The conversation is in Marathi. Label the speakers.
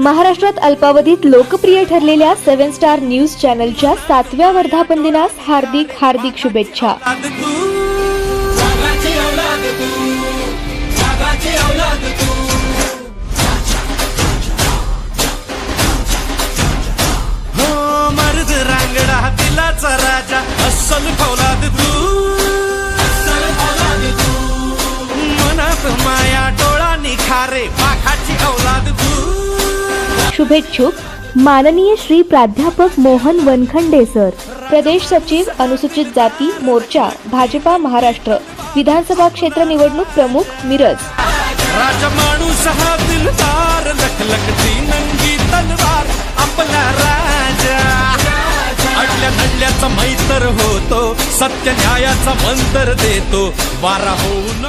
Speaker 1: महाराष्ट्रात अल्पावधीत लोकप्रिय ठरलेल्या सेव्हन स्टार न्यूज चॅनलच्या सातव्या वर्धापन दिनास हार्दिक हार्दिक शुभेच्छा.
Speaker 2: हो रांगडा राजा अस्सल फौलाद औलाद
Speaker 1: शुभेच्छुक माननीय श्री प्राध्यापक मोहन वनखंडे सर प्रदेश सचिव अनुसूचित जाती मोर्चा भाजपा महाराष्ट्र विधानसभा क्षेत्र निवडणूक प्रमुख मिरज.
Speaker 2: मैतर होतो सत्य न्यायाचा मंतर देतो वारा होऊन